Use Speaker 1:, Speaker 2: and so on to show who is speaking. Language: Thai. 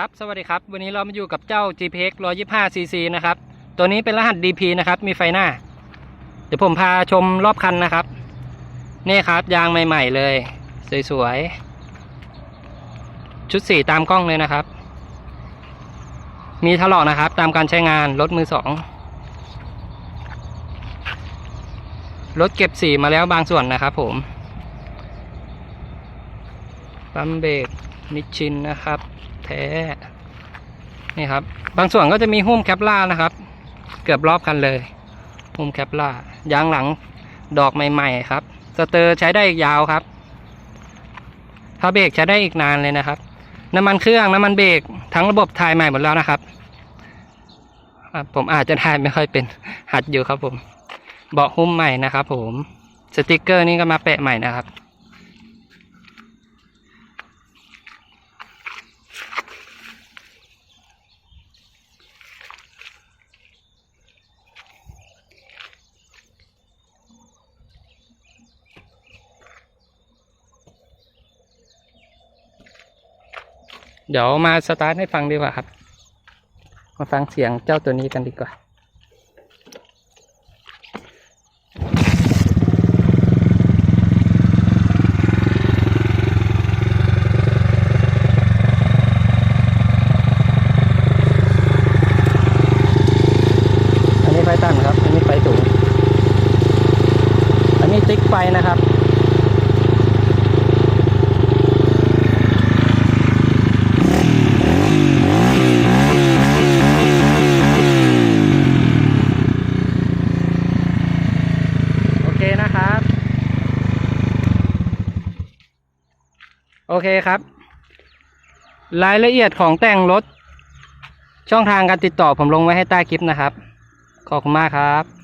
Speaker 1: ครับ สวัสดีครับ วันนี้เรามาอยู่กับเจ้า GPX 125 cc นะครับ ตัวนี้เป็นรหัส DP นะครับ มีไฟหน้า เดี๋ยวผมพาชมรอบคันนะครับ นี่ครับ ยางใหม่ ๆ เลย สวยๆ ชุดสีตามกล้องเลยนะครับ มีถลอกนะครับ ตามการใช้งาน รถมือสอง รถเก็บสีมาแล้วบางส่วนนะครับผม ปั๊มเบรก นิชชินนะครับ แท้นี่ครับ บางส่วนก็จะมีหุ้มแคปล่านะครับ เกือบรอบคันเลย หุ้มแคปล่ายางหลังดอกใหม่ๆครับ สเตอร์ใช้ได้อีกยาวครับถ้าเบรกใช้ได้อีกนานเลยนะครับ น้ำมันเครื่องน้ำมันเบรกทั้งระบบถ่ายใหม่หมดแล้วนะครับผมอาจจะถ่ายไม่ค่อยเป็นหัดอยู่ครับผม เบาะหุ้มใหม่นะครับ ผมสติกเกอร์นี่ก็มาแปะใหม่นะครับ เดี๋ยวมาสตาร์ทให้ฟังดีกว่าครับ มาฟังเสียงเจ้าตัวนี้กันดีกว่าอันนี้ไฟต่ำครับ อันนี้ไฟสูง อันนี้ติ๊กไฟนะครับ โอเคนะครับ โอเคครับ รายละเอียดของแต่งรถ ช่องทางการติดต่อผมลงไว้ให้ใต้คลิปนะครับ ขอบคุณมากครับ